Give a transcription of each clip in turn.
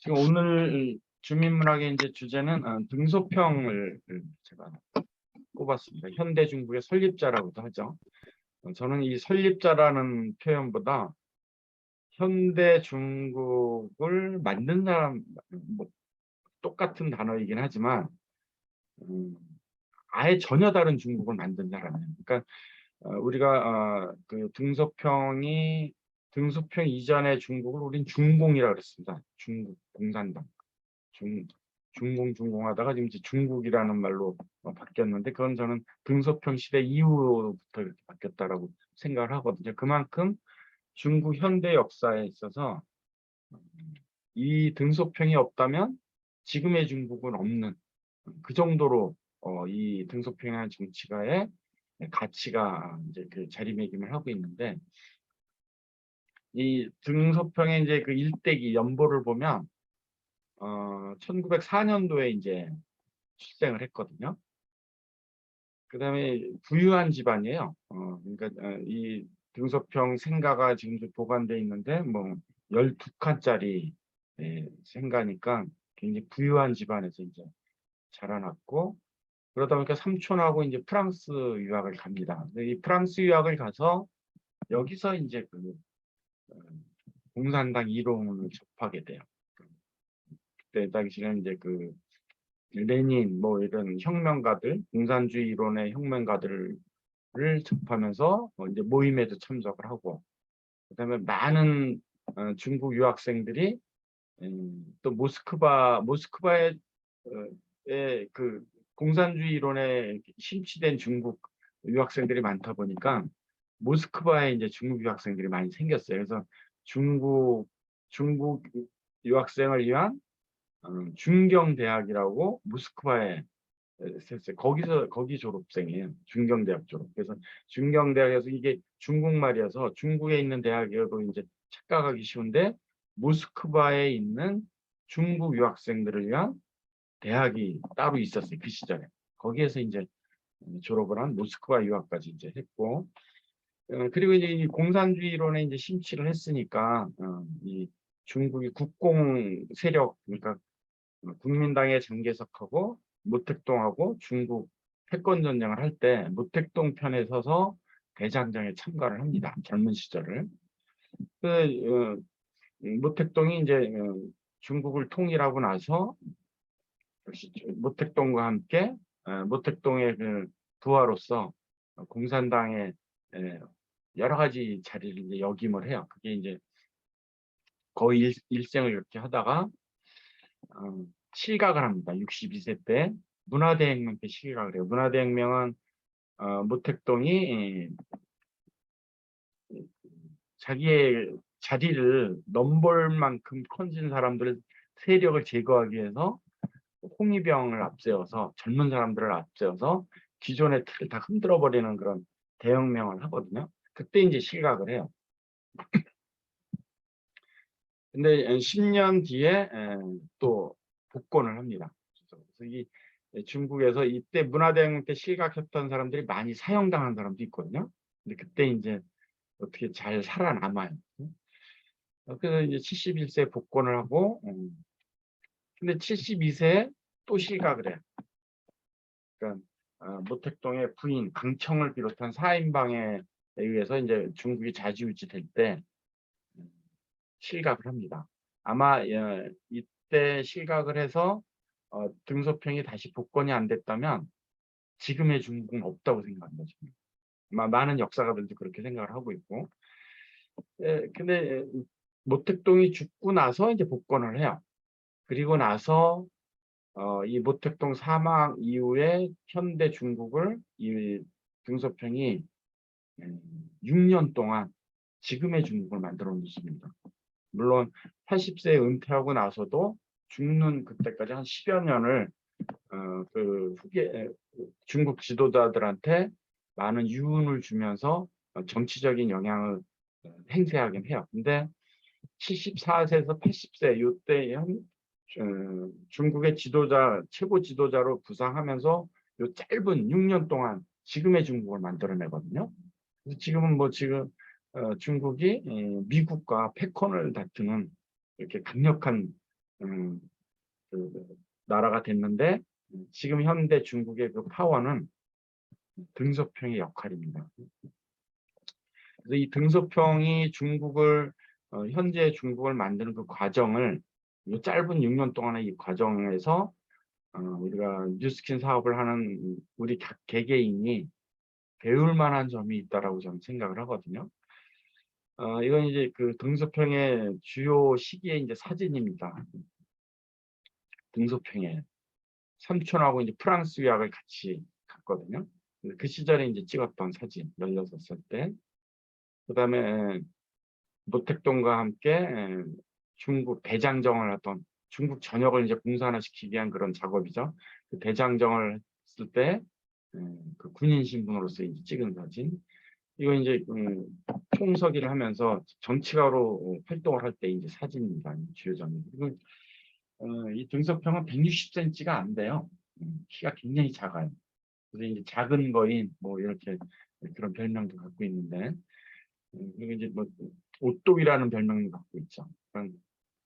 지금 오늘 주민문학의 이제 주제는 어, 등소평을 제가 꼽았습니다. 현대 중국의 설립자라고도 하죠. 어, 저는 이 설립자라는 표현보다 현대 중국을 만든 사람 뭐 똑같은 단어이긴 하지만 음, 아예 전혀 다른 중국을 만든 사람이에요. 그러니까 어, 우리가 어, 그 등소평이 등소평 이전의 중국을 우린 중공이라 그랬습니다. 중국 공산당. 중 중공 중공하다가 지금 이제 중국이라는 말로 어, 바뀌었는데 그건 저는 등소평 시대 이후부터 이렇게 바뀌었다라고 생각을 하거든요. 그만큼 중국 현대 역사에 있어서 이 등소평이 없다면 지금의 중국은 없는 그 정도로 어, 이 등소평이라는 정치가의 가치가 이제 그 자리매김을 하고 있는데 이 등소평의 이제 그 일대기 연보를 보면 어 1904년도에 이제 출생을 했거든요. 그다음에 부유한 집안이에요. 어 그러니까 어, 이 등소평 생가가 지금 보관돼 있는데 뭐 12칸짜리 예, 생가니까 굉장히 부유한 집안에서 이제 자라났고 그러다 보니까 삼촌하고 이제 프랑스 유학을 갑니다. 이 프랑스 유학을 가서 여기서 이제 그 어, 공산당 이론을 접하게 돼요. 그때 당시는 이제 그 레닌 뭐 이런 혁명가들, 공산주의 이론의 혁명가들을 접하면서 어, 이제 모임에도 참석을 하고 그다음에 많은 어, 중국 유학생들이 음, 또 모스크바 모스크바의 어, 의그 공산주의 이론에 심취된 중국 유학생들이 많다 보니까 모스크바에 이제 중국 유학생들이 많이 생겼어요. 그래서 중국 중국 유학생을 위한 음, 중경 대학이라고 모스크바에 했어요. 거기서 거기 졸업생이에요. 중경대학 졸업. 그래서 중경대학에서 이게 중국말이어서 중국에 있는 대학이어도 이제 착각하기 쉬운데 모스크바에 있는 중국 유학생들을 위한 대학이 따로 있었어요. 그 시절에. 거기에서 이제 졸업을 한 모스크바 유학까지 이제 했고 어, 그리고 이제 이 공산주의 이론에 이제 심취를 했으니까 어, 이 중국이 국공 세력 그러니까 국민당의 장개석하고 모택동하고 중국 패권 전쟁을 할 때 모택동 편에 서서 대장정에 참가를 합니다. 젊은 시절을. 그 어, 모택동이 이제 어, 중국을 통일하고 나서 모택동과 함께 어, 모택동의 그 부하로서 공산당의 에, 여러 가지 자리를 이제 역임을 해요. 그게 이제 거의 일, 일생을 이렇게 하다가 어, 실각을 합니다. 62세 때 문화대혁명 때 실각을 해요. 문화대혁명은 어, 모택동이 자기의 자리를 넘볼 만큼 커진 사람들 세력을 제거하기 위해서 홍위병을 앞세워서 젊은 사람들을 앞세워서 기존의 틀을 다 흔들어 버리는 그런 대혁명을 하거든요. 그때 이제 실각을 해요. 근데 10년 뒤에 또 복권을 합니다. 그래서 이 중국에서 이때 문화대혁명 때 실각했던 사람들이 많이 사형당한 사람도 있거든요. 근데 그때 이제 어떻게 잘 살아남아요. 그래서 이제 71세 복권을 하고, 근데 72세에 또 실각을 해요. 그러니까 어, 모택동의 부인 강청을 비롯한 4인방에 의해서 이제 중국이 자지우지 될 때 실각을 합니다. 아마 어, 이때 실각을 해서 어, 등소평이 다시 복권이 안 됐다면 지금의 중국은 없다고 생각합니다. 지금. 많은 역사가들도 그렇게 생각을 하고 있고. 에, 근데 모택동이 죽고 나서 이제 복권을 해요. 그리고 나서 어, 이 모택동 사망 이후에 현대 중국을 이 등소평이 6년 동안 지금의 중국을 만들어 놓습니다. 물론 80세에 은퇴하고 나서도 죽는 그때까지 한 10여 년을 어, 그 후계 중국 지도자들한테 많은 유운을 주면서 정치적인 영향을 행사하긴 해요. 근데 74세에서 80세 이때 어, 중국의 지도자 최고 지도자로 부상하면서 요 짧은 6년 동안 지금의 중국을 만들어내거든요. 지금은 뭐 지금 어, 중국이 에, 미국과 패권을 다투는 이렇게 강력한 음, 그 나라가 됐는데 지금 현대 중국의 그 파워는 등소평의 역할입니다. 그래서 이 등소평이 중국을 어, 현재 중국을 만드는 그 과정을 이 짧은 6년 동안의 이 과정에서 어, 우리가 뉴스킨 사업을 하는 우리 각 개개인이 배울 만한 점이 있다라고 저는 생각을 하거든요. 어, 이건 이제 그 등소평의 주요 시기의 이제 사진입니다. 등소평에 삼촌하고 이제 프랑스 유학을 같이 갔거든요. 그 시절에 이제 찍었던 사진, 16살 때. 그 다음에 노택동과 함께 중국 대장정을 하던 중국 전역을 이제 공산화시키기 위한 그런 작업이죠. 그 대장정을 했을 때 그 군인 신분으로서 이제 찍은 사진. 이거 이제 음, 총서기를 하면서 정치가로 활동을 할 때 이제 사진입니다. 주요 장면. 그리고 어, 이 등석평은 160cm가 안 돼요. 음, 키가 굉장히 작아요. 그래서 이제 작은 거인 뭐 이렇게 그런 별명도 갖고 있는데 음, 그리고 이제 뭐 오똑이라는 별명도 갖고 있죠. 그러니까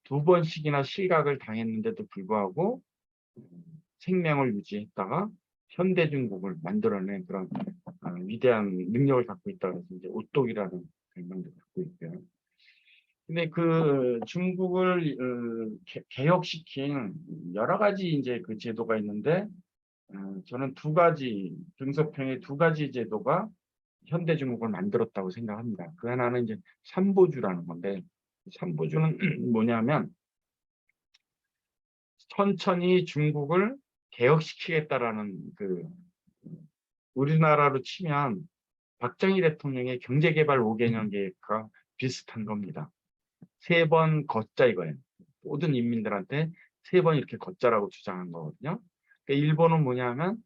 두 번씩이나 실각을 당했는데도 불구하고 음, 생명을 유지했다가 현대중국을 만들어낸 그런 어, 위대한 능력을 갖고 있다 그래서 이제 오똑이라는 별명도 갖고 있고요. 근데 그 중국을 어, 개, 개혁시킨 여러 가지 이제 그 제도가 있는데 어, 저는 두 가지 등서평의 두 가지 제도가 현대 중국을 만들었다고 생각합니다. 그 하나는 이제 삼보주라는 건데 삼보주는 뭐냐면 천천히 중국을 개혁시키겠다라는 그 우리나라로 치면 박정희 대통령의 경제개발 5개년 계획과 비슷한 겁니다. 세 번 걷자 이거예요. 모든 인민들한테 세 번 이렇게 걷자라고 주장한 거거든요. 그러니까 일본은 뭐냐면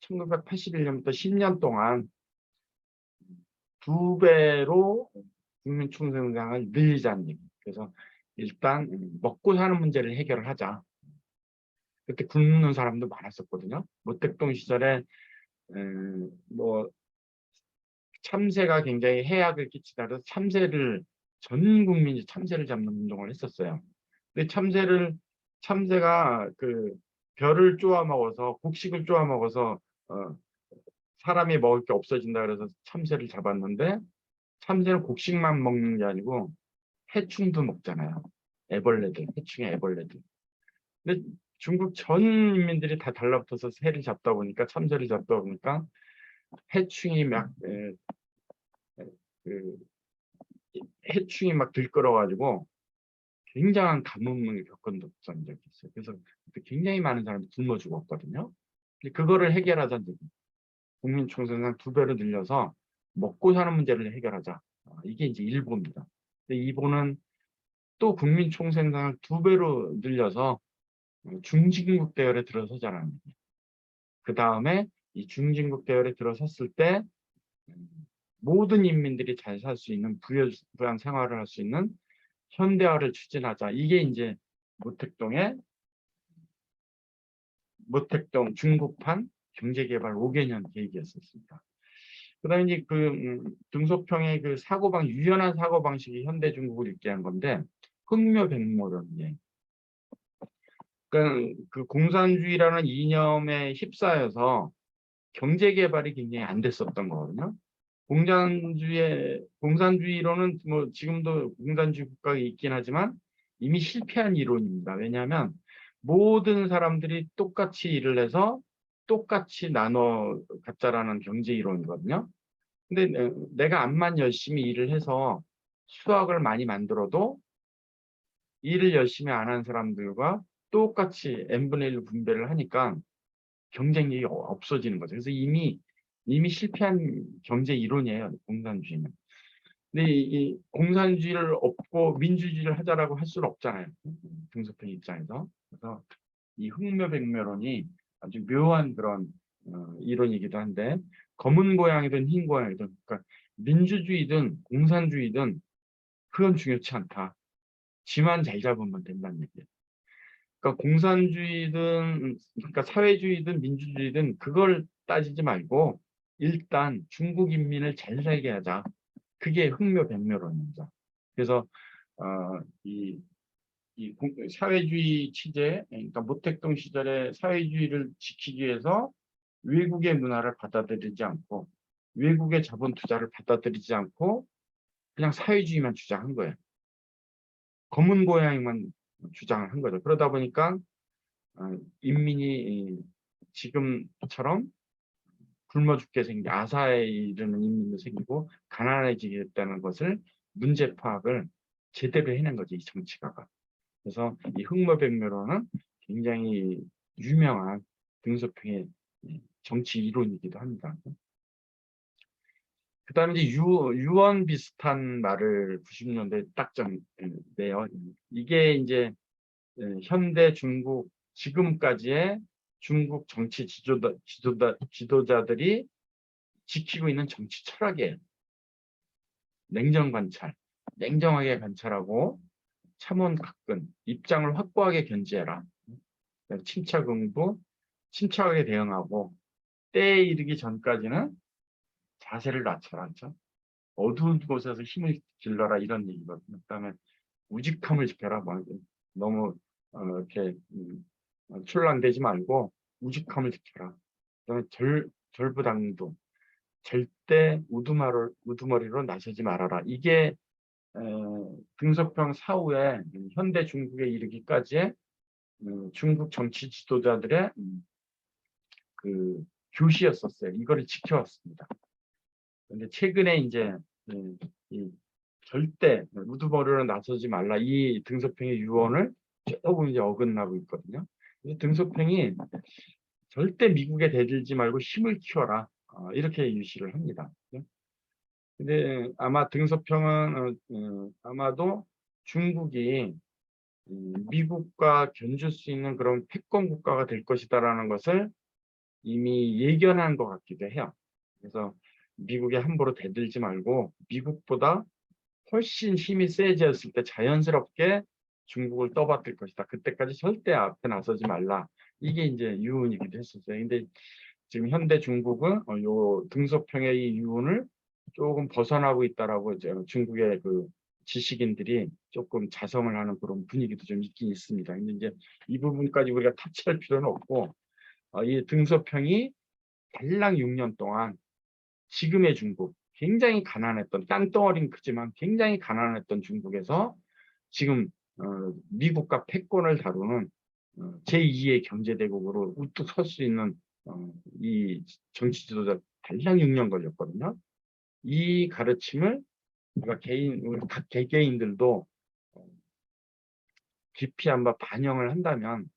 1981년부터 10년 동안 두 배로 국민 총생산을 늘리자는 얘기. 그래서 일단 먹고 사는 문제를 해결을 하자. 그때 굶는 사람도 많았었거든요. 모택동 시절에 뭐 참새가 굉장히 해악을 끼치다 그래서 참새를 전 국민이 참새를 잡는 운동을 했었어요. 근데 참새를 참새가 그 별을 쪼아 먹어서 곡식을 쪼아 먹어서 어, 사람이 먹을 게 없어진다 그래서 참새를 잡았는데 참새는 곡식만 먹는 게 아니고 해충도 먹잖아요. 애벌레들, 해충의 애벌레들. 근데 중국 전 인민들이 다 달라붙어서 새를 잡다 보니까 참새를 잡다 보니까 해충이 막 에, 에, 그, 해충이 막 들끓어가지고 굉장한 가뭄을 겪은 적이 있어요. 그래서 굉장히 많은 사람이 굶어 죽었거든요. 그거를 해결하자는 얘기. 국민 총생산 두 배로 늘려서 먹고 사는 문제를 해결하자. 아, 이게 이제 일본입니다. 근데 일본은 또 국민 총생산을 두 배로 늘려서 중진국 대열에 들어서자라는 얘기예요. 그 다음에 이 중진국 대열에 들어섰을 때 모든 인민들이 잘 살 수 있는 부유한 생활을 할 수 있는 현대화를 추진하자. 이게 이제 모택동의 모택동 중국판 경제개발 5개년 계획이었습니다. 그 다음에 이제 그 음, 등소평의 그 사고방, 유연한 사고방식이 현대 중국을 있게 한 건데, 흑묘 백모론이에요. 그러니까 그 공산주의라는 이념에 휩싸여서 경제 개발이 굉장히 안 됐었던 거거든요. 공산주의, 공산주의로는 뭐 지금도 공산주의 국가가 있긴 하지만 이미 실패한 이론입니다. 왜냐하면 모든 사람들이 똑같이 일을 해서 똑같이 나눠 갖자라는 경제 이론이거든요. 근데 내가 암만 열심히 일을 해서 수학을 많이 만들어도 일을 열심히 안 한 사람들과 똑같이 n분의 1 분배를 하니까 경쟁력이 없어지는 거죠. 그래서 이미 이미 실패한 경제 이론이에요. 공산주의는. 근데 이, 공산주의를 없고 민주주의를 하자라고 할 수는 없잖아요. 등소평 입장에서. 그래서 이 흑묘백묘론이 아주 묘한 그런 어, 이론이기도 한데 검은 고양이든 흰 고양이든 그러니까 민주주의든 공산주의든 그건 중요치 않다. 지만 잘 잡으면 된다는 얘기예요. 그러니까 공산주의든 그러니까 사회주의든 민주주의든 그걸 따지지 말고 일단 중국 인민을 잘 살게 하자. 그게 흑묘 백묘론입니다. 그래서 어, 이, 이 공- 사회주의 취재, 그러니까 모택동 시절에 사회주의를 지키기 위해서 외국의 문화를 받아들이지 않고 외국의 자본 투자를 받아들이지 않고 그냥 사회주의만 주장한 거예요. 검은 고양이만 주장을 한 거죠. 그러다 보니까 어, 인민이 이 지금처럼 굶어 죽게 생기 아사에 이르는 인민도 생기고 가난해지게 됐다는 것을 문제 파악을 제대로 해낸 거죠 이 정치가가. 그래서 이 흑모백묘론은 굉장히 유명한 등소평의 정치 이론이기도 합니다. 그 다음에 이제 유, 유언 비슷한 말을 90년대에 딱 정내요. 이게 이제 예, 현대 중국 지금까지의 중국 정치 지도자, 지도자, 지도자들이 지키고 있는 정치 철학이에요. 냉정 관찰, 냉정하게 관찰하고 참원 각근, 입장을 확고하게 견지해라. 침착 응부, 침착하게 대응하고 때에 이르기 전까지는 자세를 낮춰라. 그렇죠? 어두운 곳에서 힘을 길러라 이런 얘기거든요. 그다음에 우직함을 지켜라. 뭐 너무 어, 이렇게 음, 어, 출란되지 말고 우직함을 지켜라. 그다음에 절 절부당도 절대 우두머리로, 우두머리로 나서지 말아라. 이게 어, 등소평 사후에 현대 중국에 이르기까지의 음, 중국 정치 지도자들의 음, 그 교시였었어요. 이거를 지켜왔습니다. 근데 최근에 이제 음, 이 절대 우두머리로 나서지 말라 이 등소평의 유언을 조금 이제 어긋나고 있거든요. 등소평이 절대 미국에 대들지 말고 힘을 키워라 어, 이렇게 유시를 합니다. 근데 아마 등소평은 어, 어, 아마도 중국이 음, 미국과 견줄 수 있는 그런 패권 국가가 될 것이다라는 것을 이미 예견한 것 같기도 해요. 그래서 미국에 함부로 대들지 말고 미국보다 훨씬 힘이 세졌을 때 자연스럽게 중국을 떠받들 것이다. 그때까지 절대 앞에 나서지 말라. 이게 이제 유언이기도 했었어요. 근데 지금 현대 중국은 어, 요 등소평의 이 유언을 조금 벗어나고 있다라고 이제 중국의 그 지식인들이 조금 자성을 하는 그런 분위기도 좀 있긴 있습니다. 근데 이제 이 부분까지 우리가 타치할 필요는 없고 어, 이 등소평이 달랑 6년 동안 지금의 중국 굉장히 가난했던 땅덩어리는 크지만 굉장히 가난했던 중국에서 지금 어, 미국과 패권을 다루는 어, 제2의 경제대국으로 우뚝 설 수 있는 어, 이 정치 지도자 달랑 6년 걸렸거든요. 이 가르침을 우리가 개인, 우리 각 개개인들도 어, 깊이 한번 반영을 한다면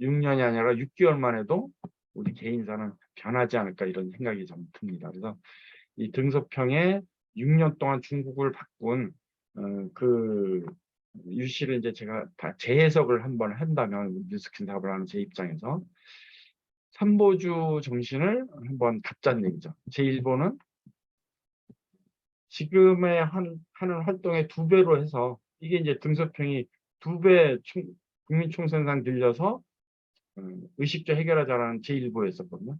6년이 아니라 6개월 만에도 우리 개인사는 변하지 않을까 이런 생각이 좀 듭니다. 그래서 이 등소평에 6년 동안 중국을 바꾼 어, 그 유시를 이제 제가 다 재해석을 한번 한다면 뉴스킨 답을 하는 제 입장에서 삼보주 정신을 한번 갖자는 얘기죠. 제 1보는 지금의 한, 하는 활동의 두 배로 해서 이게 이제 등소평이 두 배 국민총선상 늘려서 음, 의식주 해결하자라는 제1부였었거든요.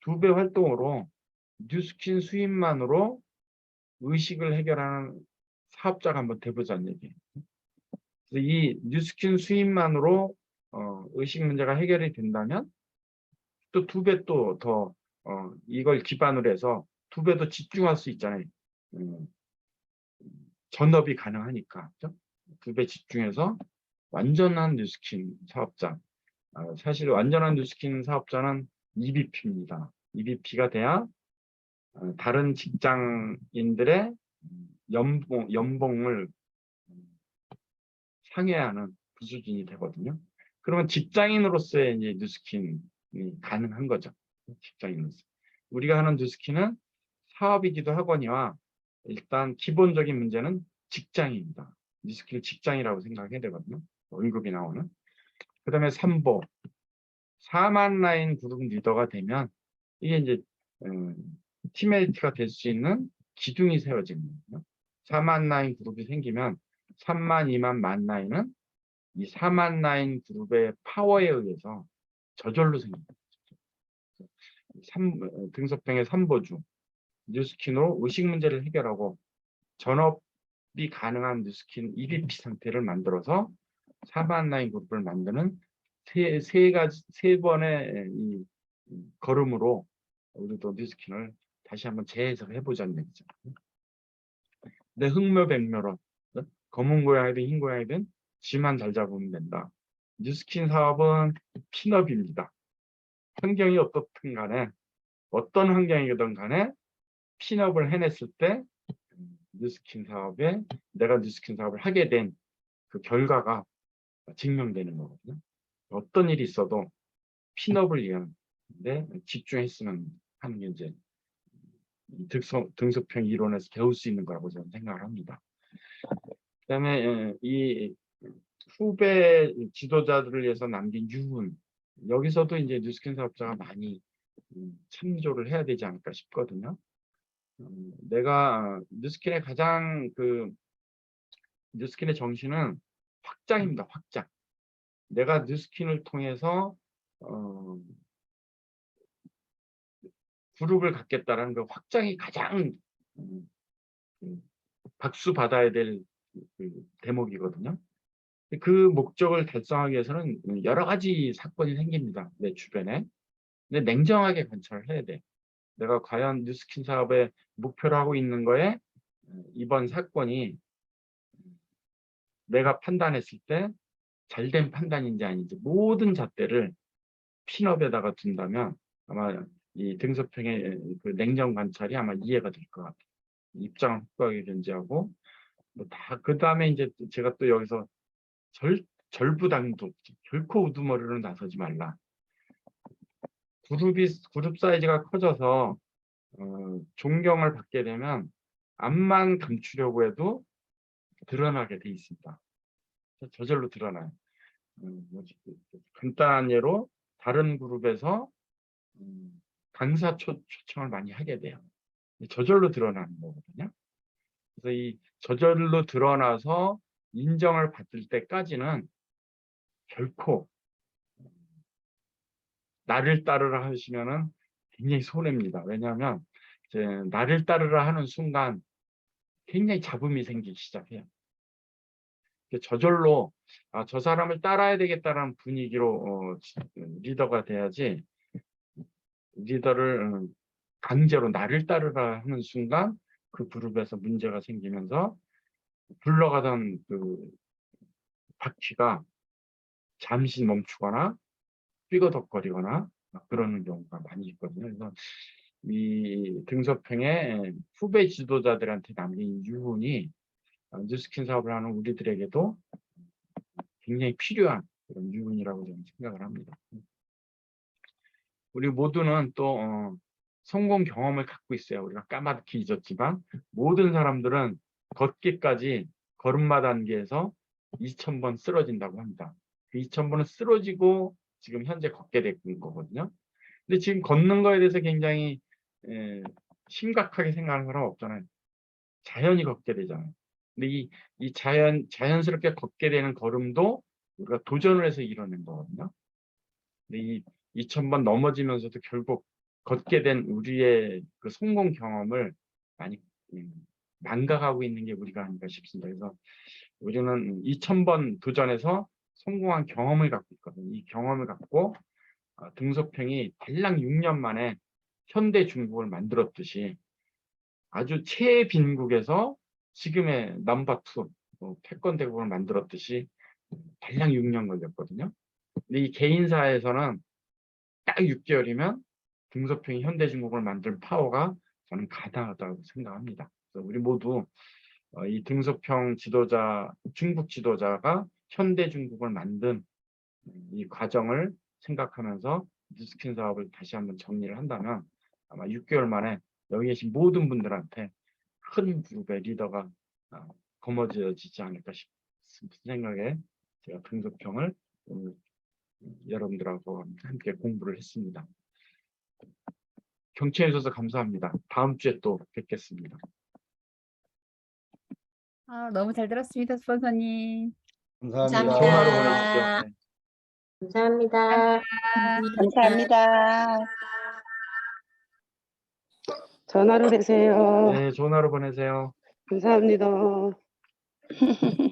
두 배 활동으로 뉴스킨 수입만으로 의식을 해결하는 사업자가 한번 돼보자는 얘기예요. 그래서 이 뉴스킨 수입만으로 어, 의식 문제가 해결이 된다면 또 두 배 또 더 어, 이걸 기반으로 해서 두 배 더 집중할 수 있잖아요. 음, 전업이 가능하니까 두 배 집중해서 완전한 뉴스킨 사업자 어, 사실 완전한 뉴스킨 사업자는 EBP입니다. EBP가 돼야 어, 다른 직장인들의 연봉, 연봉을 상회하는 그 수준이 되거든요. 그러면 직장인으로서의 이제 뉴스킨이 가능한 거죠. 직장인으로서. 우리가 하는 뉴스킨은 사업이기도 하거니와 일단 기본적인 문제는 직장입니다. 뉴스킨을 직장이라고 생각해야 되거든요. 월급이 나오는. 그 다음에 3보. 4만 라인 그룹 리더가 되면 이게 이제 음, 팀메이트가 될 수 있는 기둥이 세워지는 거예요. 4만 라인 그룹이 생기면 3만, 2만, 만 라인은 이 4만 라인 그룹의 파워에 의해서 저절로 생깁니다. 3, 등석평의 3보주. 뉴스킨으로 의식 문제를 해결하고 전업이 가능한 뉴스킨 EBP 상태를 만들어서 사반라인 그룹을 만드는 세, 세 가지 세 번의 이 걸음으로 우리도 뉴스킨을 다시 한번 재해석해 보자는 얘기죠. 내 흑묘 백묘로 검은 고양이든 흰 고양이든 쥐만 잘 잡으면 된다. 뉴스킨 사업은 핀업입니다. 환경이 어떻든 간에 어떤 환경이든 간에 핀업을 해냈을 때 뉴스킨 사업에 내가 뉴스킨 사업을 하게 된 그 결과가 증명되는 거거든요. 어떤 일이 있어도 핀업을 위한데 집중했으면 하는 게 이제 등속, 등속평 이론에서 배울 수 있는 거라고 저는 생각을 합니다. 그다음에 예, 이 후배 지도자들을 위해서 남긴 유훈 여기서도 이제 뉴스킨 사업자가 많이 음, 참조를 해야 되지 않을까 싶거든요. 음, 내가 뉴스킨의 가장 그 뉴스킨의 정신은 확장입니다. 확장. 내가 뉴스킨을 통해서 어, 그룹을 갖겠다라는 그 확장이 가장 음, 음, 박수 받아야 될그 대목이거든요. 그 목적을 달성하기 위해서는 여러 가지 사건이 생깁니다. 내 주변에. 근데 냉정하게 관찰을 해야 돼. 내가 과연 뉴스킨 사업의 목표로 하고 있는 거에 이번 사건이 내가 판단했을 때 잘된 판단인지 아닌지 모든 잣대를 핀업에다가 둔다면 아마 이 등소평의 그 냉정 관찰이 아마 이해가 될 것 같아요. 입장을 확고하게 견지하고 뭐 다 그 다음에 이제 제가 또 여기서 절 절부당도 결코 우두머리로 나서지 말라. 그룹이 그룹 사이즈가 커져서 어, 존경을 받게 되면 앞만 감추려고 해도 드러나게 돼 있습니다. 저절로 드러나요. 음, 뭐지, 간단한 예로 다른 그룹에서 음, 강사 초, 초청을 많이 하게 돼요. 저절로 드러나는 거거든요. 그래서 이 저절로 드러나서 인정을 받을 때까지는 결코 나를 따르라 하시면은 굉장히 손해입니다. 왜냐하면 이제 나를 따르라 하는 순간 굉장히 잡음이 생기기 시작해요. 저절로 아, 저 사람을 따라야 되겠다는 분위기로 어, 리더가 돼야지 리더를 음, 강제로 나를 따르라 하는 순간 그 그룹에서 문제가 생기면서 굴러가던 그 바퀴가 잠시 멈추거나 삐거덕거리거나 그러는 경우가 많이 있거든요. 그래서 이 등소평의 후배 지도자들한테 남긴 유훈이 뉴스킨 사업을 하는 우리들에게도 굉장히 필요한 그런 유훈이라고 저는 생각을 합니다. 우리 모두는 또 어, 성공 경험을 갖고 있어요. 우리가 까맣게 잊었지만 모든 사람들은 걷기까지 걸음마 단계에서 2,000번 쓰러진다고 합니다. 그 2,000번은 쓰러지고 지금 현재 걷게 된 거거든요. 근데 지금 걷는 거에 대해서 굉장히 에, 심각하게 생각하는 사람 없잖아요. 자연히 걷게 되잖아요. 근데 이, 이 자연, 자연스럽게 걷게 되는 걸음도 우리가 도전을 해서 이뤄낸 거거든요. 근데 이 2,000번 넘어지면서도 결국 걷게 된 우리의 그 성공 경험을 많이 음, 망각하고 있는 게 우리가 아닌가 싶습니다. 그래서 우리는 2,000번 도전해서 성공한 경험을 갖고 있거든요. 이 경험을 갖고 어, 등소평이 달랑 6년 만에 현대 중국을 만들었듯이 아주 최빈국에서 지금의 넘버2 뭐 패권 대국을 만들었듯이 달랑 6년 걸렸거든요. 근데 이 개인사에서는 딱 6개월이면 등소평이 현대 중국을 만들 파워가 저는 가능하다고 생각합니다. 우리 모두 어, 이 등소평 지도자, 중국 지도자가 현대 중국을 만든 이 과정을 생각하면서 뉴스킨 사업을 다시 한번 정리를 한다면 아마 6개월 만에 여기 계신 모든 분들한테 큰 그룹의 리더가 어, 거머쥐어지지 않을까 싶은 생각에 제가 등소평을 오늘 여러분들하고 함께 공부를 했습니다. 경청해 주셔서 감사합니다. 다음 주에 또 뵙겠습니다. 아, 너무 잘 들었습니다, 스폰서님. 감사합니다. 보내십시오. 네. 감사합니다. 감사합니다. 전화로 되세요. 네, 좋은 하루 보내세요. 감사합니다.